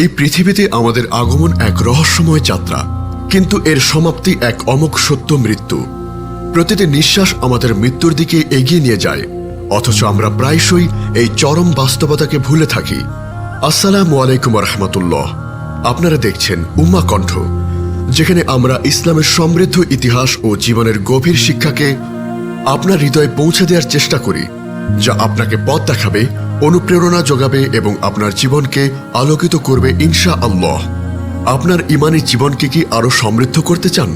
এই পৃথিবীতে আমাদের আগমন এক রহস্যময় যাত্রা, কিন্তু এর সমাপ্তি এক অমোঘ সত্য মৃত্যু। প্রতিটি নিঃশ্বাস আমাদের মৃত্যুর দিকে এগিয়ে নিয়ে যায়, অথচ আমরা প্রায়শই এই চরম বাস্তবতাকে ভুলে থাকি। আসসালামু আলাইকুম রহমতুল্লাহ। আপনারা দেখছেন উম্মা কণ্ঠ, যেখানে আমরা ইসলামের সমৃদ্ধ ইতিহাস ও জীবনের গভীর শিক্ষাকে আপনার হৃদয়ে পৌঁছে দেওয়ার চেষ্টা করি, যা আপনাকে পথ দেখাবে অনুপ্রেরণা যোগাবে এবং আপনার জীবনকে আলোকিত করবে ইনশা আল্লাহ আপনার ইমানি জীবনকে কি আরও সমৃদ্ধ করতে চান?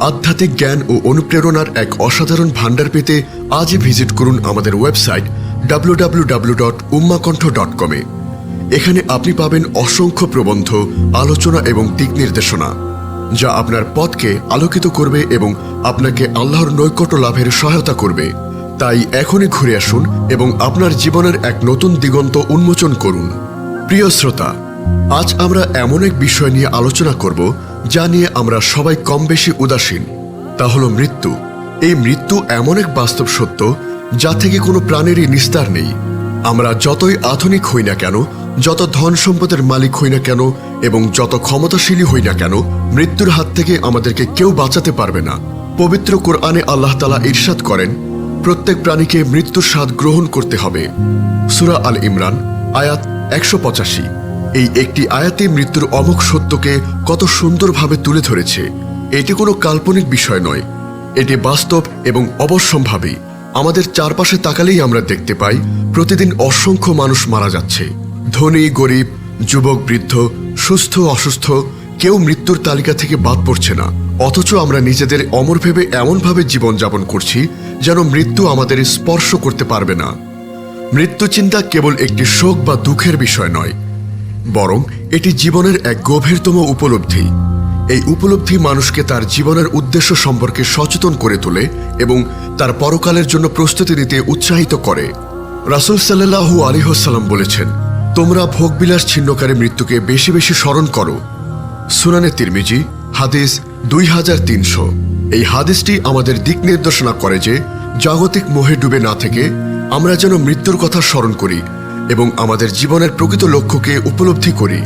আধ্যাত্মিক জ্ঞান ও অনুপ্রেরণার এক অসাধারণ ভান্ডার পেতে আজই ভিজিট করুন আমাদের ওয়েবসাইট www.ummakantha.com-এ এখানে আপনি পাবেন অসংখ্য প্রবন্ধ, আলোচনা এবং দিক নির্দেশনা, যা আপনার পথকে আলোকিত করবে এবং আপনাকে আল্লাহর নৈকট্য লাভের সহায়তা করবে। তাই এখনই ঘুরে আসুন এবং আপনার জীবনের এক নতুন দিগন্ত উন্মোচন করুন। প্রিয় শ্রোতা, আজ আমরা এমন এক বিষয় নিয়ে আলোচনা করব যা নিয়ে আমরা সবাই কম বেশি উদাসীন। তা হলো মৃত্যু। এই মৃত্যু এমন এক বাস্তব সত্য যা থেকে কোনো প্রাণেরই নিস্তার নেই। আমরা যতই আধুনিক হই না কেন, যত ধন সম্পদের মালিক হই না কেন এবং যত ক্ষমতাশীলী হই না কেন, মৃত্যুর হাত থেকে আমাদেরকে কেউ বাঁচাতে পারবে না। পবিত্র কোরআনে আল্লাহ তালা ইরশাদ করেন প্রত্যেক প্রাণীকে মৃত্যুর স্বাদ গ্রহণ করতে হবে। সুরা আল ইমরান, আয়াত একশো পঁচাশি। এই একটি আয়াতে মৃত্যুর অমোঘ সত্যকে কত সুন্দরভাবে তুলে ধরেছে, এটি কোনো কাল্পনিক বিষয় নয়। এটি বাস্তব এবং অবশ্যম্ভাবী। আমাদের চারপাশে তাকালেই আমরা দেখতে পাই, প্রতিদিন অসংখ্য মানুষ মারা যাচ্ছে। ধনী, গরিব, যুবক, বৃদ্ধ, সুস্থ, অসুস্থ কেউ মৃত্যুর তালিকা থেকে বাদ পড়ছে না। অথচ আমরা নিজেদের অমর ভেবে এমনভাবে জীবনযাপন করছি যেন মৃত্যু আমাদের স্পর্শ করতে পারবে না। মৃত্যু চিন্তা কেবল একটি শোক বা দুঃখের বিষয় নয়, বরং এটি জীবনের এক গভীরতম উপলব্ধি। এই উপলব্ধি মানুষকে তার জীবনের উদ্দেশ্য সম্পর্কে সচেতন করে তোলে এবং তার পরকালের জন্য প্রস্তুতি নিতে উৎসাহিত করে। রাসুল সাল্লাহু আলিহাসাল্লাম বলেছেন, তোমরা ভোগবিলাস ছিন্নকারী মৃত্যুকে বেশি বেশি স্মরণ করো। সুনানে তিরমিজি, হাদিস দুই হাজার তিনশো। এই হাদিসটি আমাদের দিক নির্দেশনা করে যে, জাগতিক মোহে ডুবে না থেকে আমরা যেন মৃত্যুর কথা স্মরণ করি এবং আমাদের জীবনের প্রকৃত লক্ষ্যকে উপলব্ধি করি।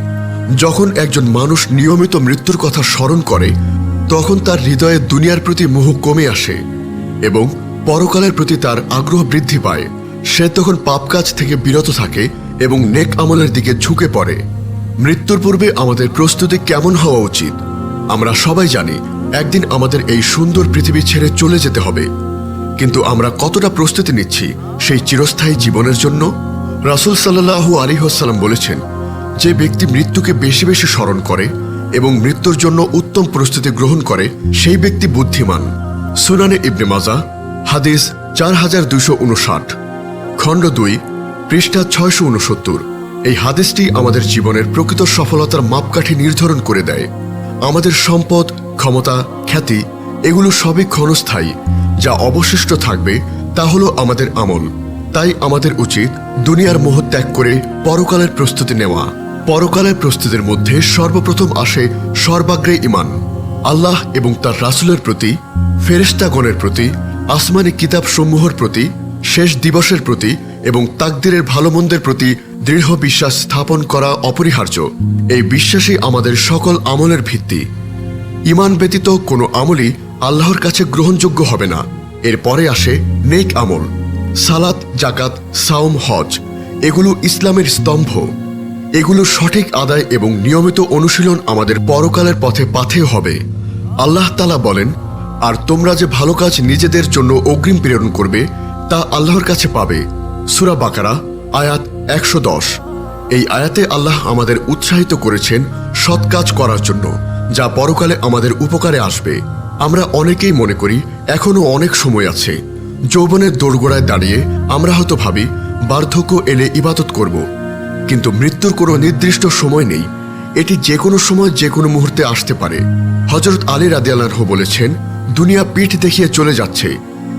যখন একজন মানুষ নিয়মিত মৃত্যুর কথা স্মরণ করে, তখন তার হৃদয়ে দুনিয়ার প্রতি মোহ কমে আসে এবং পরকালের প্রতি তার আগ্রহ বৃদ্ধি পায়। সে তখন পাপ কাজ থেকে বিরত থাকে এবং নেক আমলের দিকে ঝুঁকে পড়ে। মৃত্যুর পূর্বে আমাদের প্রস্তুতি কেমন হওয়া উচিত? আমরা সবাই জানি একদিন আমাদের এই সুন্দর পৃথিবী ছেড়ে চলে যেতে হবে। কিন্তু আমরা কতটা প্রস্তুতি নিচ্ছি সেই চিরস্থায়ী জীবনের জন্য? রাসুল সাল্লাহু আলী হাসাল্লাম বলেছেন, যে ব্যক্তি মৃত্যুকে বেশি বেশি স্মরণ করে এবং মৃত্যুর জন্য উত্তম প্রস্তুতি গ্রহণ করে, সেই ব্যক্তি বুদ্ধিমান। সুনানে ইবনে মাজা, হাদিস চার হাজার দুইশো উনষাট, খণ্ড দুই, পৃষ্ঠা ছয়শো উনসত্তর। এই হাদিসটি আমাদের জীবনের প্রকৃত সফলতার মাপকাঠি নির্ধারণ করে দেয়। আমাদের সম্পদ, ক্ষমতা, খ্যাতি, এগুলো সবই ক্ষণস্থায়ী। যা অবশিষ্ট থাকবে, তা হলো আমাদের আমল। তাই আমাদের উচিত দুনিয়ার মোহ ত্যাগ করে পরকালের প্রস্তুতি নেওয়া। পরকালের প্রস্তুতির মধ্যে সর্বপ্রথম আসে সর্বাগ্রে ইমান আল্লাহ এবং তার রাসুলের প্রতি ফেরেস্তাগণের প্রতি, আসমানি কিতাব সমূহের প্রতি, শেষ দিবসের প্রতি এবং তাকদিরের ভালো মন্দের প্রতি দৃঢ় বিশ্বাস স্থাপন করা অপরিহার্য। এই বিশ্বাসই আমাদের সকল আমলের ভিত্তি। ইমান ব্যতীত কোনো আমলই আল্লাহর কাছে গ্রহণযোগ্য হবে না। এরপরে আসে নেক আমল, সালাত জাকাত সাওম, হজ। এগুলো ইসলামের স্তম্ভ। এগুলো সঠিক আদায় এবং নিয়মিত অনুশীলন আমাদের পরকালের পথে পাথে হবে। আল্লাহ তালা বলেন, আর তোমরা যে ভালো কাজ নিজেদের জন্য অগ্রিম প্রেরণ করবে, তা আল্লাহর কাছে পাবে। সুরা বাকারা, আয়াত একশো দশ। এই আয়াতে আল্লাহ আমাদের উৎসাহিত করেছেন সৎ কাজ করার জন্য, যা পরকালে আমাদের উপকারে আসবে। আমরা অনেকেই মনে করি এখনও অনেক সময় আছে। যৌবনের দোরগোড়ায় দাঁড়িয়ে আমরা হয়তো ভাবি, বার্ধক্য এলে ইবাদত করব। কিন্তু মৃত্যুর কোনো নির্দিষ্ট সময় নেই। এটি যে কোনো সময় যে কোনো মুহূর্তে আসতে পারে। হজরত আলী রাদিয়ালাহ বলেছেন, দুনিয়া পিঠ দেখিয়ে চলে যাচ্ছে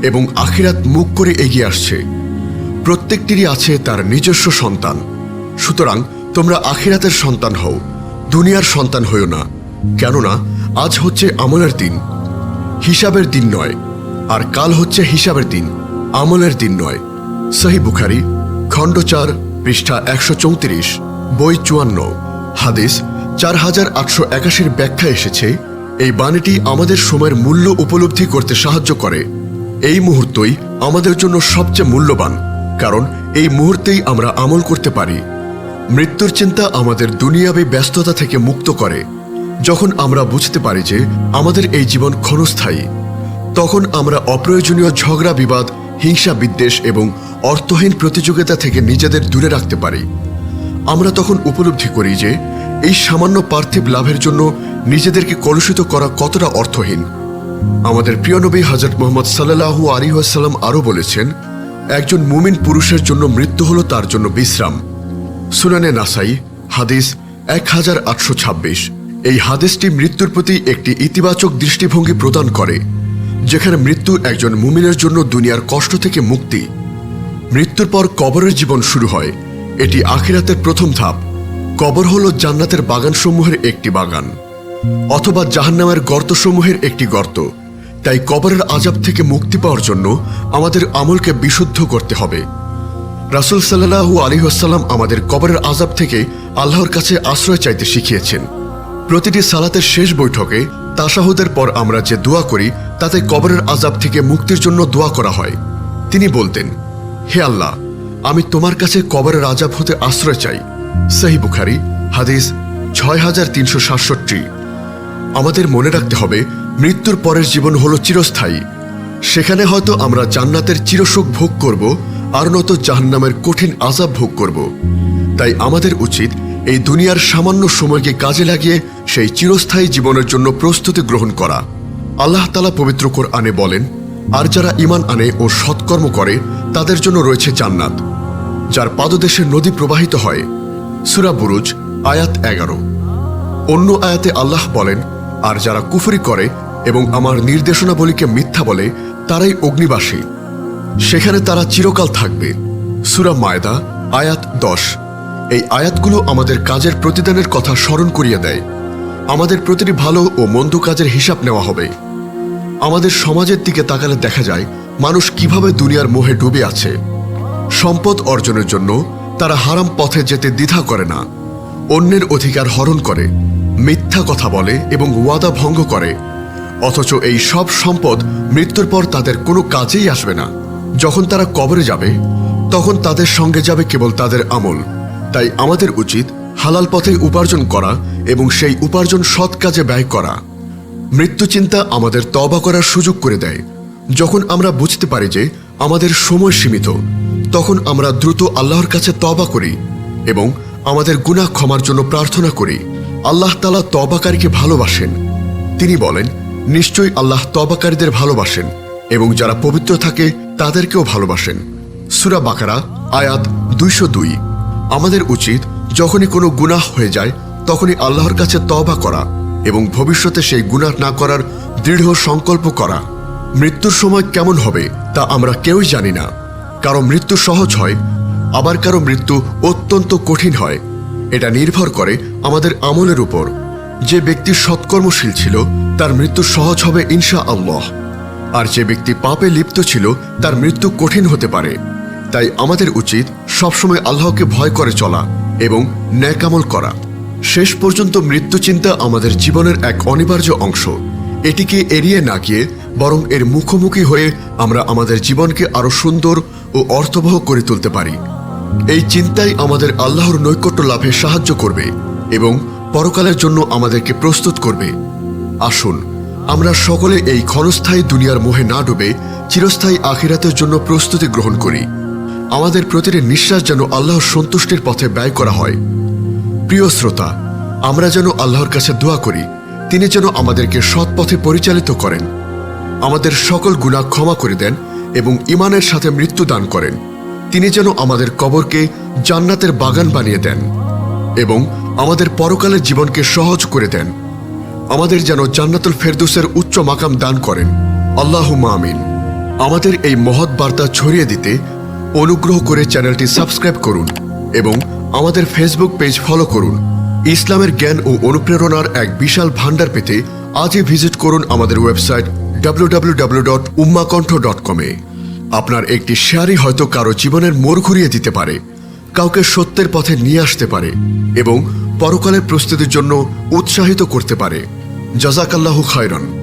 এবং আখিরাত মুখ করে এগিয়ে আসছে। প্রত্যেকটিরই আছে তার নিজস্ব সন্তান। সুতরাং তোমরা আখিরাতের সন্তান হও, দুনিয়ার সন্তান হইও না। কেননা, আজ হচ্ছে আমলের দিন, হিসাবের দিন নয়, আর কাল হচ্ছে হিসাবের দিন, আমলের দিন নয়। সহি বুখারি, খণ্ড চার, পৃষ্ঠা একশো চৌত্রিশ, বই চুয়ান্ন, হাদিস চার হাজার আটশো একাশির ব্যাখ্যা এসেছে, এই বাণীটি আমাদের সময়ের মূল্য উপলব্ধি করতে সাহায্য করে। এই মুহূর্তই আমাদের জন্য সবচেয়ে মূল্যবান। কারণ এই মুহূর্তেই আমরা আমল করতে পারি। মৃত্যুর চিন্তা আমাদের দুনিয়াবী ব্যস্ততা থেকে মুক্ত করে। যখন আমরা বুঝতে পারি যে আমাদের এই জীবন ক্ষণস্থায়ী, তখন আমরা অপ্রয়োজনীয় ঝগড়া, বিবাদ, হিংসা, বিদ্বেষ এবং অর্থহীন প্রতিযোগিতা থেকে নিজেদের দূরে রাখতে পারি। আমরা তখন উপলব্ধি করি যে এই সামান্য পার্থিব লাভের জন্য নিজেদেরকে কলুষিত করা কতটা অর্থহীন। আমাদের প্রিয় নবী হজরত মোহাম্মদ সাল্লাহু আলী আসাল্লাম আরও বলেছেন একজন মুমিন পুরুষের জন্য মৃত্যু হলো তার জন্য বিশ্রাম। সুনানে নাসাই, হাদিস এক হাজার আটশো ছাব্বিশ। এই হাদিসটি মৃত্যুর প্রতি একটি ইতিবাচক দৃষ্টিভঙ্গি প্রদান করে, যেখানে মৃত্যু একজন মুমিনের জন্য দুনিয়ার কষ্ট থেকে মুক্তি। মৃত্যুর পর কবরের জীবন শুরু হয়। এটি আখিরাতের প্রথম ধাপ। কবর হল জান্নাতের বাগানসমূহের একটি বাগান, অথবা জাহান্নামের গর্তসমূহের একটি গর্ত। তাই কবরের আজাব থেকে মুক্তি পাওয়ার জন্য আমাদের আমলকে বিশুদ্ধ করতে হবে। রাসুল সাল্লাহু আলিহাসাল্লাম আমাদের কবরের আজাব থেকে আল্লাহর কাছে আশ্রয় চাইতে শিখিয়েছেন। প্রতিটি সালাতের শেষ বৈঠকে তাসাহুদের পর আমরা যে দোয়া করি, তাতে কবরের আজাব থেকে মুক্তির জন্য দোয়া করা হয়। তিনি বলতেন, হে আল্লাহ, আমি তোমার কাছে কবরের আজাব হতে আশ্রয় চাই। সহি বুখারি, হাদিস ছয় হাজার তিনশো সাতষট্টি। আমাদের মনে রাখতে হবে মৃত্যুর পরের জীবন হলো চিরস্থায়ী। সেখানে হয়তো আমরা জান্নাতের চিরসুখ ভোগ করব, আর নয়তো জাহান্নামের কঠিন আজাব ভোগ করব। তাই আমাদের উচিত এই দুনিয়ার সামান্য সময়কে কাজে লাগিয়ে সেই চিরস্থায়ী জীবনের জন্য প্রস্তুতি গ্রহণ করা। আল্লাহ তালা পবিত্র আনে বলেন, আর যারা ইমান আনে ও সৎকর্ম করে, তাদের জন্য রয়েছে জান্নাত। যার পাদদেশে নদী প্রবাহিত হয়। সুরা বুরুজ, আয়াত এগারো। অন্য আয়াতে আল্লাহ বলেন আর যারা কুফরি করে এবং আমার নির্দেশনাবলীকে মিথ্যা বলে, তারাই অগ্নিবাসী। সেখানে তারা চিরকাল থাকবে। সুরা মায়দা, আয়াত দশ। এই আয়াতগুলো আমাদের কাজের প্রতিদানের কথা স্মরণ করিয়ে দেয়। আমাদের প্রতিটি ভালো ও মন্দ কাজের হিসাব নেওয়া হবে। আমাদের সমাজের দিকে তাকালে দেখা যায়, মানুষ কীভাবে দুনিয়ার মোহে ডুবে আছে। সম্পদ অর্জনের জন্য তারা হারাম পথে যেতে দ্বিধা করে না। অন্যের অধিকার হরণ করে, মিথ্যা কথা বলে এবং ওয়াদা ভঙ্গ করে। অথচ এই সব সম্পদ মৃত্যুর পর তাদের কোনো কাজেই আসবে না। যখন তারা কবরে যাবে, তখন তাদের সঙ্গে যাবে কেবল তাদের আমল। তাই আমাদের উচিত হালাল পথে উপার্জন করা এবং সেই উপার্জন সৎ কাজে ব্যয় করা। মৃত্যু চিন্তা আমাদের তবা করার সুযোগ করে দেয়। যখন আমরা বুঝতে পারি যে আমাদের সময় সীমিত, তখন আমরা দ্রুত আল্লাহর কাছে তবা করি এবং আমাদের গুনাহ ক্ষমার জন্য প্রার্থনা করি। আল্লাহ তালা তবাকারীকে ভালোবাসেন। তিনি বলেন, নিশ্চয়ই আল্লাহ তবাকারীদের ভালোবাসেন এবং যারা পবিত্র থাকে তাদেরকেও ভালোবাসেন। সুরা বাকারা, আয়াত দুইশো দুই। আমাদের উচিত যখনই কোনো গুনাহ হয়ে যায়, তখনই আল্লাহর কাছে তবা করা এবং ভবিষ্যতে সেই গুনাহ না করার দৃঢ় সংকল্প করা। মৃত্যুর সময় কেমন হবে তা আমরা কেউই জানি না। কারও মৃত্যু সহজ হয় আবার কারও মৃত্যু অত্যন্ত কঠিন হয়। এটা নির্ভর করে আমাদের আমলের উপর। যে ব্যক্তি সৎকর্মশীল ছিল, তার মৃত্যু সহজ হবে ইনশা আল্লাহ আর যে ব্যক্তি পাপে লিপ্ত ছিল, তার মৃত্যু কঠিন হতে পারে। তাই আমাদের উচিত সবসময় আল্লাহকে ভয় করে চলা এবং ন্যাকামল করা। শেষ পর্যন্ত মৃত্যু চিন্তা আমাদের জীবনের এক অনিবার্য অংশ। এটিকে এড়িয়ে না গিয়ে বরং এর মুখোমুখি হয়ে আমরা আমাদের জীবনকে আরও সুন্দর ও অর্থবহ করে তুলতে পারি। এই চিন্তাই আমাদের আল্লাহর নৈকট্য লাভে সাহায্য করবে এবং পরকালের জন্য আমাদেরকে প্রস্তুত করবে। আসুন, আমরা সকলে এই ক্ষণস্থায়ী দুনিয়ার মোহে না ডুবে চিরস্থায়ী আখিরাতের জন্য প্রস্তুতি গ্রহণ করি। আমাদের প্রতিটি নিঃশ্বাস যেন আল্লাহর সন্তুষ্টির পথে ব্যয় করা হয়। প্রিয় শ্রোতা, আমরা যেন আল্লাহর কাছে দোয়া করি, তিনি যেন আমাদেরকে সৎ পথে পরিচালিত করেন। আমাদের সকল গুণা ক্ষমা করে দেন এবং ইমানের সাথে মৃত্যু দান করেন। তিনি যেন আমাদের কবরকে জান্নাতের বাগান বানিয়ে দেন এবং আমাদের পরকালের জীবনকে সহজ করে দেন। আমাদের যেন জান্নাতুল ফেরদুসের উচ্চ মাকাম দান করেন। আল্লাহ আমিন। আমাদের এই মহৎ বার্তা ছড়িয়ে দিতে অনুগ্রহ করে চ্যানেলটি সাবস্ক্রাইব করুন এবং আমাদের ফেসবুক পেজ ফলো করুন। ইসলামের জ্ঞান ও অনুপ্রেরণার এক বিশাল ভান্ডার পেতে আজই ভিজিট করুন আমাদের ওয়েবসাইট www.ummakantha.com এ। আপনার একটি শেয়ারই হয়তো কারও জীবনের মোড় ঘুরিয়ে দিতে পারে, কাউকে সত্যের পথে নিয়ে আসতে পারে, এবং পরকালের প্রস্তুতির জন্য উৎসাহিত করতে পারে। জজাকাল্লাহ খায়রন।